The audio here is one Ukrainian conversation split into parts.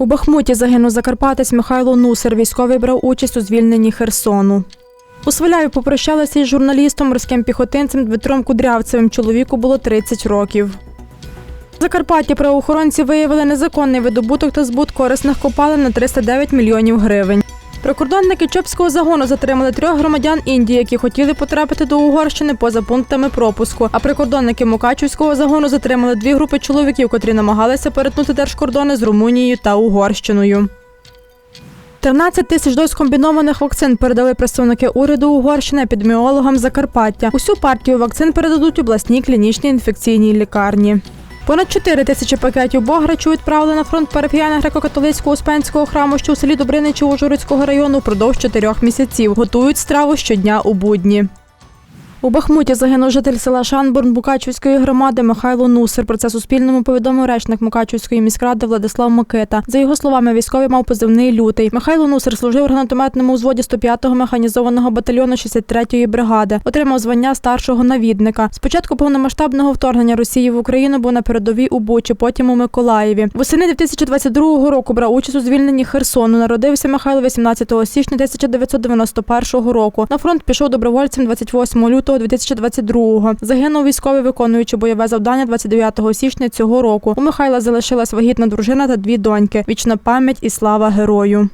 У Бахмуті загинув закарпатець Михайло Нусер. Військовий брав участь у звільненні Херсону. У Свиляю попрощалися із журналістом, морським піхотинцем Дмитром Кудрявцевим. Чоловіку було 30 років. В Закарпатті правоохоронці виявили незаконний видобуток та збут корисних копалин на 309 мільйонів гривень. Прикордонники Чопського загону затримали трьох громадян Індії, які хотіли потрапити до Угорщини поза пунктами пропуску. А прикордонники Мукачівського загону затримали дві групи чоловіків, котрі намагалися перетнути держкордони з Румунією та Угорщиною. 13 тисяч доз комбінованих вакцин передали представники уряду Угорщини епідеміологам Закарпаття. Усю партію вакцин передадуть обласній клінічній інфекційній лікарні. Понад 4 тисячі пакетів бограчу відправили на фронт парафіяни греко-католицького успенського храму, що у селі Добриничі Ужгородського району впродовж чотирьох місяців. Готують страву щодня у будні. У Бахмуті загинув житель села Шанбурн Мукачівської громади Михайло Нусер. Про це Суспільному повідомив речник Мукачівської міськради Владислав Микита. За його словами, військовий мав позивний лютий. Михайло Нусер служив у гранатометному взводі 105-го механізованого батальйону 63-ї бригади. Отримав звання старшого навідника. Спочатку повномасштабного вторгнення Росії в Україну був на передовій у Бучі, потім у Миколаєві. Восени 2022 року брав участь у звільненні Херсону. Народився Михайло 18 січня 1991 року. На фронт пішов добровольцем 28 лютого 2022-го. Загинув військовий, виконуючи бойове завдання 29 січня цього року. У Михайла залишилась вагітна дружина та дві доньки. Вічна пам'ять і слава герою.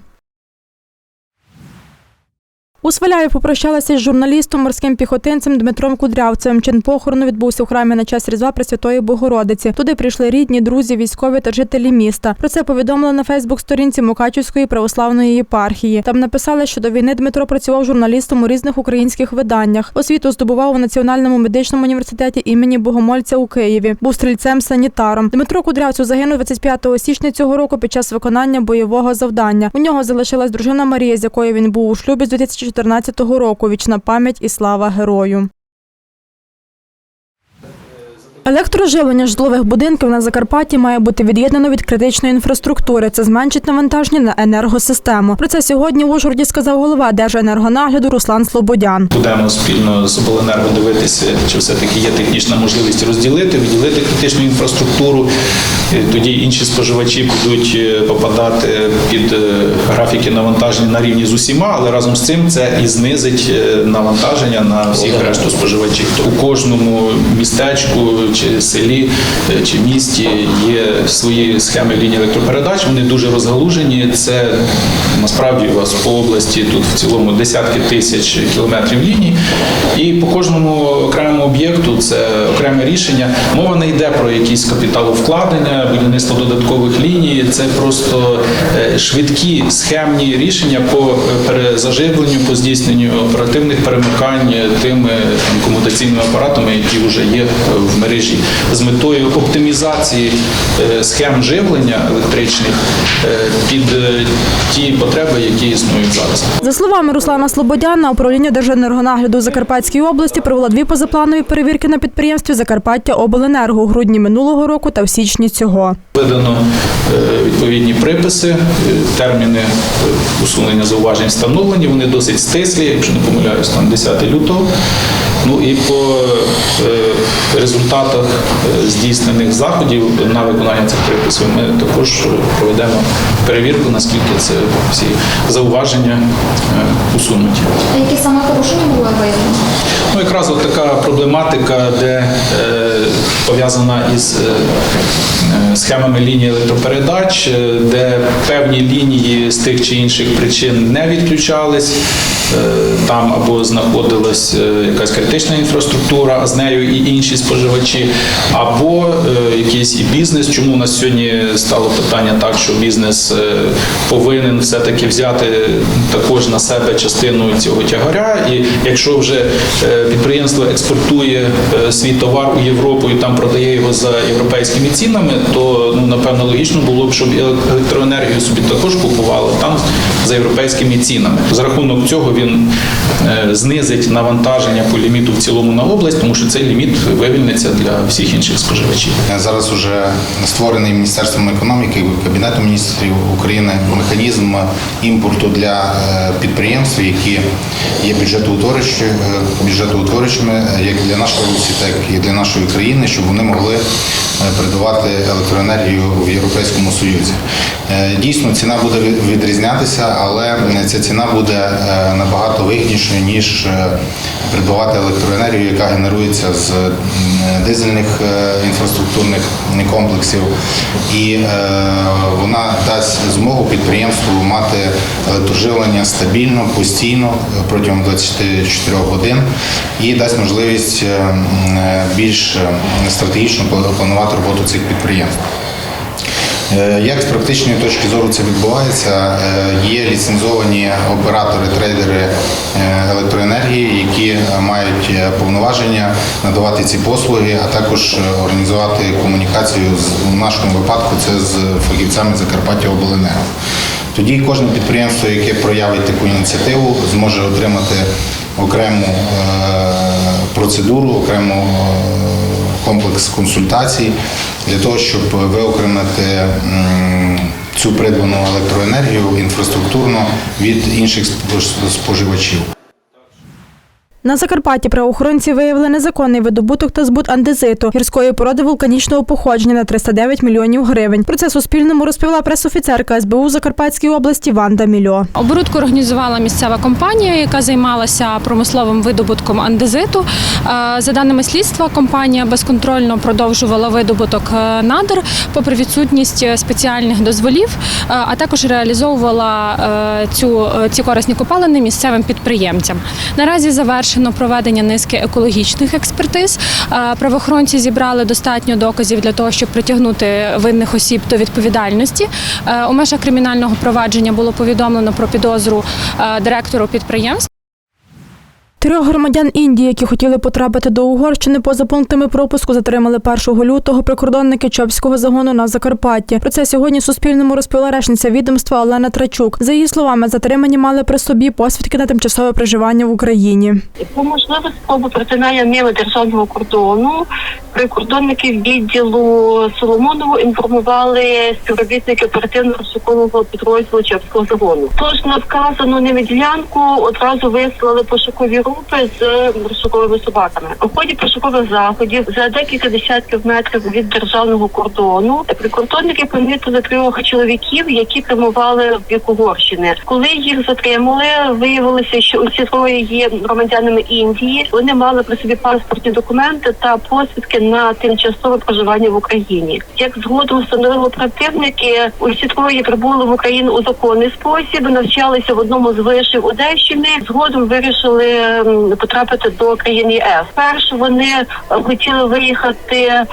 У Сваляї попрощалася з журналістом, морським піхотинцем Дмитром Кудрявцевим. Чин похорону відбувся у храмі на час Різдва Пресвятої Богородиці. Туди прийшли рідні, друзі, військові та жителі міста. Про це повідомили на Фейсбук-сторінці Мукачівської православної єпархії. Там написали, що до війни Дмитро працював журналістом у різних українських виданнях. Освіту здобував у Національному медичному університеті імені Богомольця у Києві. Був стрільцем-санітаром. Дмитро Кудрявцев загинув 25 січня цього року під час виконання бойового завдання. У нього залишилась дружина Марія, з якою він був у шлюбі з 2014 року. Вічна пам'ять і слава герою. Електроживлення житлових будинків на Закарпатті має бути від'єднано від критичної інфраструктури. Це зменшить навантаження на енергосистему. Про це сьогодні в Ужгороді сказав голова Держенергонагляду Руслан Слободян. Будемо спільно з обленерго дивитися, чи все-таки є технічна можливість розділити, виділити критичну інфраструктуру. Е, Тоді інші споживачі будуть е, попадати під е, графіки навантаження на рівні з усіма, але разом з цим це і знизить навантаження на всіх решту споживачів. У кожному містечку чи селі е, чи місті є свої схеми лінії електропередач. Вони дуже розгалужені. Це насправді у вас по області тут в цілому десятки тисяч кілометрів ліній. І по кожному окремому об'єкту це окреме рішення. Мова не йде про якісь капіталовкладення, будівництво додаткових ліній. Це просто е, швидкі схемні рішення по перезаживленню, по здійсненню оперативних перемикань тими комутаційними апаратами, які вже є в мережі, з метою оптимізації е, схем живлення електричних е, під е, ті потреби, які існують зараз. За словами Руслана Слободяна, управління Держенергонагляду Закарпатській області провело дві позапланові перевірки на підприємстві Закарпаття Обленерго у грудні минулого року та в січні цього. Видано відповідні приписи, терміни усунення зауважень встановлені. Вони досить стислі, якщо не помиляюсь, там 10 лютого. Ну і по е, результатах е, здійснених заходів на виконання цих приписів ми також проведемо перевірку, наскільки це всі зауваження е, усунуті. А які саме порушення були виявлені? Ну, якраз от така проблематика, де пов'язана із схемами лінії електропередач, де певні лінії з тих чи інших причин не відключались. Е, Там або знаходилась е, якась критична інфраструктура, а з нею і інші споживачі, або е, якийсь і бізнес. Чому у нас сьогодні стало питання так, що бізнес повинен все-таки взяти також на себе частину цього тягаря. І якщо вже підприємство експортує свій товар у Європу і там продає його за європейськими цінами, то ну напевно логічно було б, щоб електроенергію собі також купували там за європейськими цінами. За рахунок цього він е, знизить навантаження по ліміту в цілому на область, тому що цей ліміт вивільниться для всіх інших споживачів. Зараз уже створений Міністерством економіки, Кабінетом міністрів України механізм імпорту для е, підприємств, які є е, бюджетоутворюючими, як для нашої області, так і для нашої країни, щоб вони могли е, передавати електроенергію в Європейському Союзі. Е, Дійсно, ціна буде відрізнятися, але ця ціна буде е, набагато вигіднішою, ніж е, придбавати електроенергію, яка генерується з дизельних е, інфраструктурних комплексів, і е, вона дасть змогу підприємству мати електроживлення стабільно, постійно протягом 24 годин і дасть можливість більш стратегічно планувати роботу цих підприємств. Е, Як з практичної точки зору це відбувається? Е, Є ліцензовані оператори, трейдери е, електроенергії, які мають повноваження надавати ці послуги, а також організувати комунікацію з у нашому випадку це з фахівцями Закарпаття Обленерго. Тоді кожне підприємство, яке проявить таку ініціативу, зможе отримати окрему процедуру, окрему комплекс консультацій для того, щоб виокремити цю придбану електроенергію інфраструктурно від інших споживачів. На Закарпатті правоохоронці виявили незаконний видобуток та збут андезиту гірської породи вулканічного походження на 309 мільйонів гривень. Про це Суспільному розповіла пресофіцерка СБУ Закарпатській області Ванда Мільо. Оборудку організувала місцева компанія, яка займалася промисловим видобутком андезиту. Е, За даними слідства, компанія безконтрольно продовжувала видобуток е, надр, попри відсутність е, спеціальних дозволів, а також реалізовувала цю ці корисні копалини місцевим підприємцям. Наразі завершено проведення низки екологічних експертиз. Е, Правоохоронці зібрали достатньо доказів для того, щоб притягнути винних осіб до відповідальності. Е, У межах кримінального провадження було повідомлено про підозру е, директору підприємства. Трьох громадян Індії, які хотіли потрапити до Угорщини поза пунктами пропуску, затримали 1 лютого прикордонники Чопського загону на Закарпатті. Про це сьогодні Суспільному розповіла речниця відомства Олена Трачук. За її словами, затримані мали при собі посвідки на тимчасове проживання в Україні. По можливості спробу перетинання ними державного кордону прикордонники відділу Соломоново інформували співробітники оперативно-розшукового підрозділу Чепського загону. Тож на вказану ними ділянку одразу вислали пошукові групи з розшуковими собаками. У ході пошукових заходів за декілька десятків метрів від державного кордону прикордонники помітили трьох чоловіків, які прямували в бік Угорщини. Коли їх затримали, виявилося, що усі троє є громадянами Індії. Вони мали при собі паспортні документи та посвідки на тимчасове проживання в Україні. Як згодом встановили оперативники, усі троє прибули в Україну у законний спосіб, навчалися в одному з вишів Одещини. Згодом вирішили потрапити до країни ЄС. Перш вони е, хотіли виїхати е,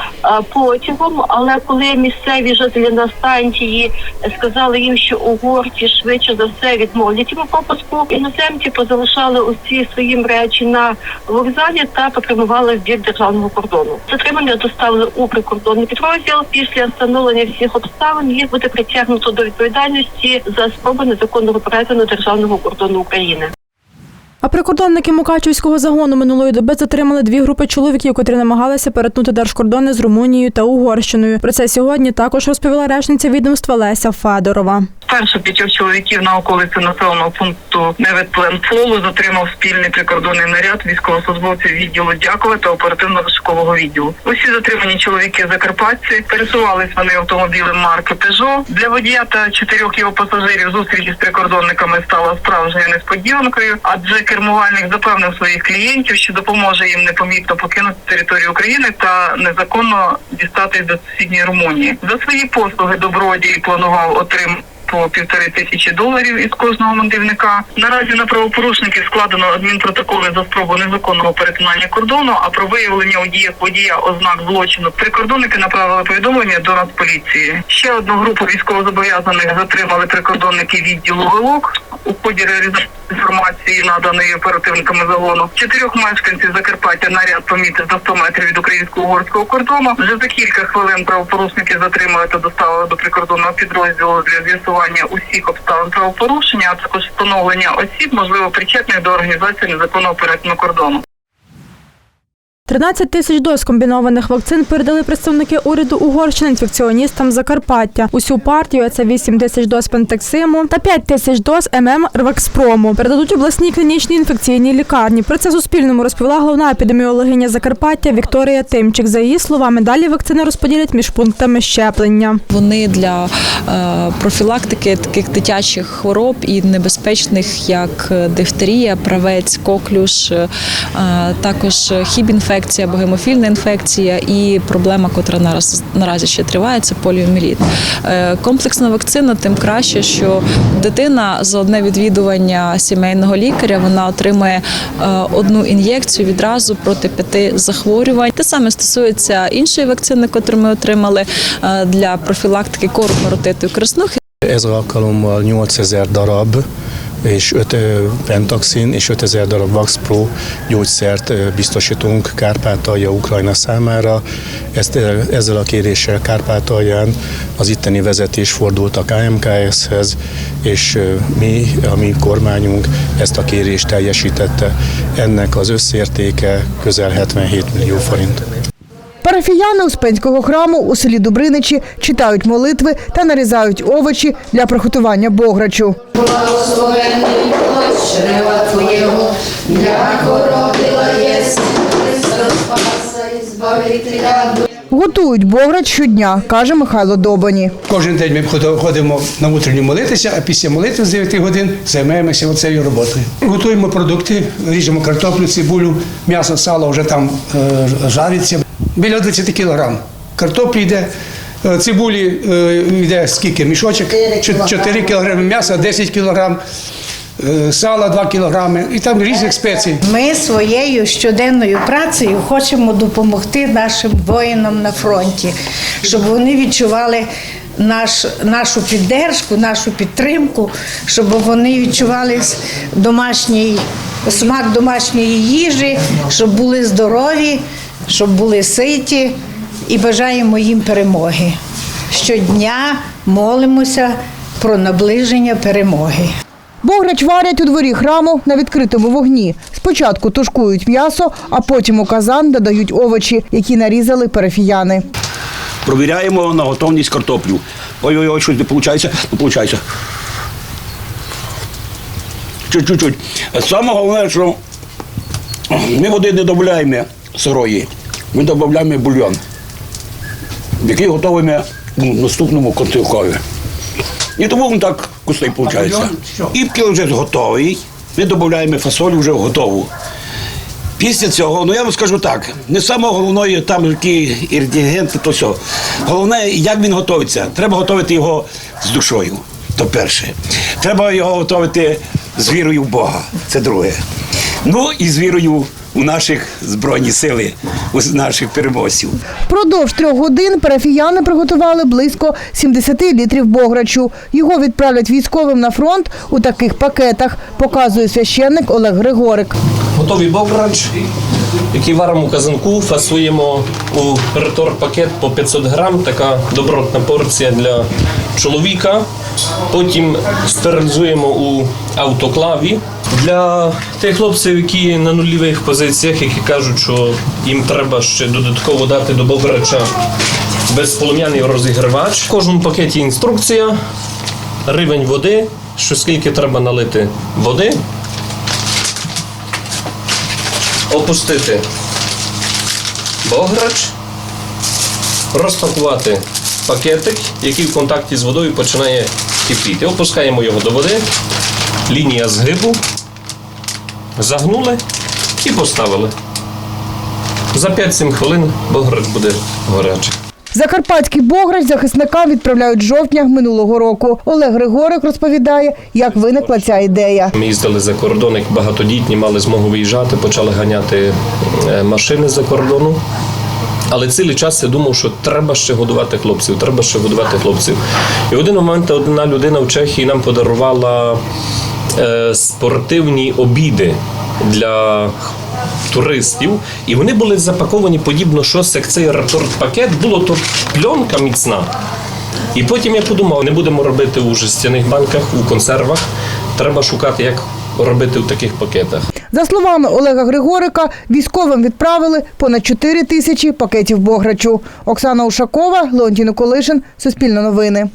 потягом, але коли місцеві жителі на станції сказали їм, що угорці швидше за все відмовлять їм у пропуску, іноземці позалишали усі свої речі на вокзалі та попрямували в бік державного кордону. Затримання доставили у прикордонний підрозділ. Після встановлення всіх обставин їх буде притягнуто до відповідальності за спробу незаконного перетину державного кордону України. А прикордонники Мукачівського загону минулої доби затримали дві групи чоловіків, котрі намагалися перетнути держкордони з Румунією та Угорщиною. Про це сьогодні також розповіла речниця відомства Леся Федорова. Перше п'ятьох чоловіків на околиці населеного пункту Невет-Пленфолу затримав спільний прикордонний наряд військовослужбовців відділу Дякова та оперативно-розшукового відділу. Усі затримані чоловіки закарпатці пересувались вони автомобілем марки Пежо. Для водія та чотирьох його пасажирів зустріч з прикордонниками стала справжньою несподіванкою, адже кермувальник запевнив своїх клієнтів, що допоможе їм непомітно покинути територію України та незаконно дістатись до сусідньої Румунії. За свої послуги добродій планував отримати по півтори тисячі доларів із кожного мандрівника. Наразі на правопорушників складено адмінпротоколи за спробу незаконного перетинання кордону. А про виявлення у діях водія ознак злочину прикордонники направили повідомлення до Нацполіції. Ще одну групу військовозобов'язаних затримали прикордонники відділу ВИЛОК у ході реалізації інформації, наданої оперативниками загону. Чотирьох мешканців Закарпаття наряд помітив за 100 метрів від українсько-угорського кордону. Вже за кілька хвилин правопорушники затримали та доставили до прикордонного підрозділу для з'ясування усіх обставин правопорушення, а також встановлення осіб, можливо, причетних до організації незаконного перетину кордону. 13 тисяч доз комбінованих вакцин передали представники уряду Угорщини інфекціоністам Закарпаття. Усю партію це 8 тисяч доз пентексиму та 5 тисяч доз ММ Рвакспрому. Передадуть обласній клінічній інфекційній лікарні. Про це Суспільному розповіла головна епідеміологиня Закарпаття Вікторія Тимчик. За її словами, далі вакцини розподілять між пунктами щеплення. Вони для е, профілактики таких дитячих хвороб і небезпечних, як е, дифтерія, правець, коклюш, е, також хібінфекція, або гемофільна інфекція і проблема, котра нараз, наразі ще триває, це поліоміліт. Е, Комплексна вакцина, тим краще, що дитина за одне відвідування сімейного лікаря вона отримує е, одну ін'єкцію відразу проти п'яти захворювань. Те саме стосується іншої вакцини, котру ми отримали е, для профілактики кору, паротиту і краснухи. Ez alkalommal 8000 darab és 5 ö, pentaxin és 5000 darab Vax Pro gyógyszert biztosítunk Kárpátalja, Ukrajna számára. Ezt, ezzel a kéréssel Kárpátalján az itteni vezetés fordult a KMKS-hez, és mi, a mi kormányunk ezt a kérést teljesítette. Ennek az összértéke közel 77 millió forint. Парафіяни Успенського храму у селі Дубриничі читають молитви та нарізають овочі для приготування бограчу. Благословенний чрева Твоєго, яко родила єсть Спаса і Збавителя Готують бограч щодня, каже Михайло Добані. Кожен день ми ходимо- ходимо на утренню молитися, а після молитви з 9 годин займаємося оцею роботою. Готуємо продукти, ріжемо картоплю, цибулю, м'ясо, сало вже там е, жариться. Біля 20 кілограм. Картоплі йде, е, цибулі е, йде скільки? Мішочок? 4 кілограми м'яса, 10 кілограм, е, сала 2 кілограми і там різних спецій. Ми своєю щоденною працею хочемо допомогти нашим воїнам на фронті, щоб вони відчували наш, нашу піддержку, нашу підтримку, щоб вони відчували домашній смак домашньої їжі, щоб були здорові, щоб були ситі і бажаємо їм перемоги. Щодня молимося про наближення перемоги. Бограч варять у дворі храму на відкритому вогні. Спочатку тушкують м'ясо, а потім у казан додають овочі, які нарізали парафіяни. Провіряємо на готовність картоплю. Ой-ой-ой, щось не виходить, не виходить. Чуть-чуть. Саме головне, що ми води не додаємо сирої, ми додаємо бульйон, який готуємо у наступному контикові. І тому він так вкусний виходить. І коли вже готовий, ми додаємо фасолю вже готову. Після цього, ну я вам скажу так, не саме головне там які інгредієнти, то все. Головне, як він готується. Треба готувати його з душою. То перше. Треба його готувати з вірою в Бога. Це друге. Ну і з вірою у наших збройні сили, у наших переможців. Продовж трьох годин парафіяни приготували близько 70 літрів бограчу. Його відправлять військовим на фронт у таких пакетах, показує священник Олег Григорик. Готовий бограч, який варимо у казанку, фасуємо у ретор-пакет по 500 грам, така добротна порція для чоловіка. Потім стерилізуємо у автоклаві. Для тих хлопців, які на нульових позиціях, які кажуть, що їм треба ще додатково дати до бограча безполум'яний розігрівач. В кожному пакеті інструкція, рівень води, що скільки треба налити води. опустити бограч, розпакувати пакетик, який в контакті з водою починає кипіти. Опускаємо його до води, лінія згибу, загнули і поставили. За 5-7 хвилин бограч буде гарячий. Закарпатський бограч захисникам відправляють жовтня минулого року. Олег Григорик розповідає, як виникла ця ідея. Ми їздили за кордон, як багатодітні мали змогу виїжджати, почали ганяти е, машини за кордону. Але цілий час я думав, що треба ще годувати хлопців, треба ще годувати хлопців. І в один момент одна людина в Чехії нам подарувала е, спортивні обіди для туристів, і вони були запаковані подібно щось, як цей рапорт-пакет, було то пленка міцна. І потім я подумав, не будемо робити у жестяних банках, у консервах. Треба шукати, як робити в таких пакетах. За словами Олега Григорика, військовим відправили понад 4 тисячі пакетів бограчу. Оксана Ушакова, Леонтій Николишин, Суспільне новини.